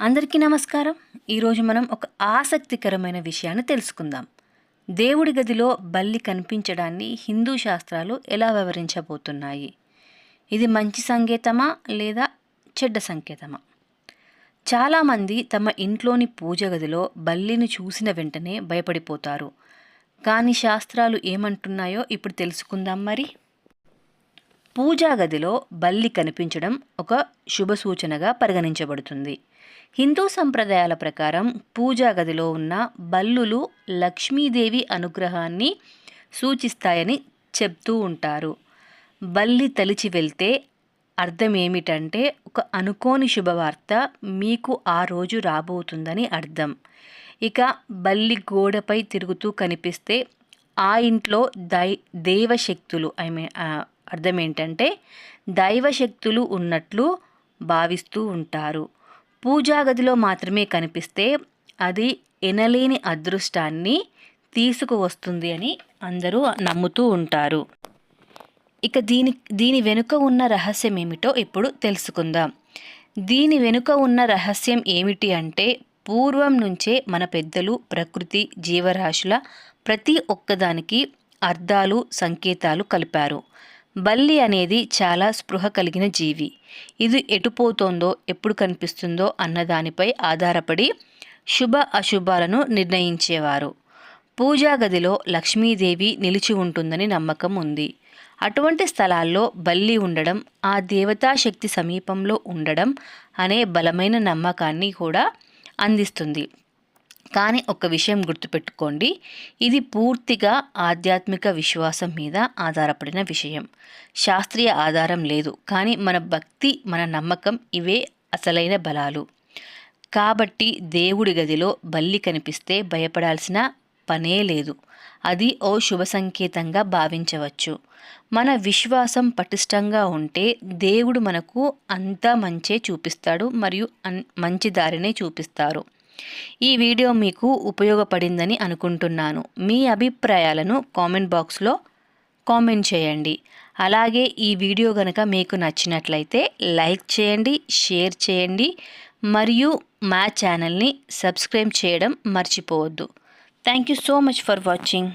అందరికీ నమస్కారం. ఈరోజు మనం ఒక ఆసక్తికరమైన విషయాన్ని తెలుసుకుందాం. దేవుడి గదిలో బల్లి కనిపించడాన్ని హిందూ శాస్త్రాలు ఎలా వివరించబోతున్నాయి? ఇది మంచి సంకేతమా లేదా చెడ్డ సంకేతమా? చాలామంది తమ ఇంట్లోని పూజ గదిలో బల్లిని చూసిన వెంటనే భయపడిపోతారు. కానీ శాస్త్రాలు ఏమంటున్నాయో ఇప్పుడు తెలుసుకుందాం మరి. పూజా గదిలో బల్లి కనిపించడం ఒక శుభ సూచనగా పరిగణించబడుతుంది. హిందూ సంప్రదాయాల ప్రకారం పూజా గదిలో ఉన్న బల్లులు లక్ష్మీదేవి అనుగ్రహాన్ని సూచిస్తాయని చెప్తూ ఉంటారు. బల్లి తలిచి వెళ్తే అర్థం ఏమిటంటే ఒక అనుకోని శుభవార్త మీకు ఆ రోజు రాబోతుందని అర్థం. ఇక బల్లి గోడపై తిరుగుతూ కనిపిస్తే ఆ ఇంట్లో దై దేవశక్తులు ఐ మీన్ అర్థం ఏంటంటే దైవశక్తులు ఉన్నట్లు భావిస్తూ ఉంటారు. పూజాగదిలో మాత్రమే కనిపిస్తే అది ఎనలేని అదృష్టాన్ని తీసుకువస్తుంది అని అందరూ నమ్ముతూ ఉంటారు. ఇక దీని దీని వెనుక ఉన్న రహస్యం ఏమిటో ఇప్పుడు తెలుసుకుందాం. దీని వెనుక ఉన్న రహస్యం ఏమిటి అంటే పూర్వం నుంచే మన పెద్దలు ప్రకృతి జీవరాశుల ప్రతి ఒక్కదానికి అర్థాలు సంకేతాలు కలిపారు. బల్లి అనేది చాలా స్పృహ కలిగిన జీవి. ఇది ఎటుపోతోందో ఎప్పుడు కనిపిస్తుందో అన్నదానిపై ఆధారపడి శుభ అశుభాలను నిర్ణయించేవారు. పూజా గదిలో లక్ష్మీదేవి నిలిచి ఉంటుందని నమ్మకం ఉంది. అటువంటి స్థలాల్లో బల్లి ఉండడం ఆ దేవతా శక్తి సమీపంలో ఉండడం అనే బలమైన నమ్మకాన్ని కూడా అందిస్తుంది. కానీ ఒక విషయం గుర్తుపెట్టుకోండి. ఇది పూర్తిగా ఆధ్యాత్మిక విశ్వాసం మీద ఆధారపడిన విషయం. శాస్త్రీయ ఆధారం లేదు కానీ మన భక్తి మన నమ్మకం ఇవే అసలైన బలాలు. కాబట్టి దేవుడి గదిలో బల్లి కనిపిస్తే భయపడాల్సిన పనే లేదు. అది ఓ శుభ సంకేతంగా భావించవచ్చు. మన విశ్వాసం పటిష్టంగా ఉంటే దేవుడు మనకు అంతా మంచే చూపిస్తాడు మరియు అన్ మంచి దారినే చూపిస్తారు. ఈ వీడియో మీకు ఉపయోగపడిందని అనుకుంటున్నాను. మీ అభిప్రాయాలను కామెంట్ బాక్స్లో కామెంట్ చేయండి. అలాగే ఈ వీడియో కనుక మీకు నచ్చినట్లయితే లైక్ చేయండి షేర్ చేయండి మరియు మా ఛానల్ని సబ్స్క్రైబ్ చేయడం మర్చిపోవద్దు. Thank you so much for watching.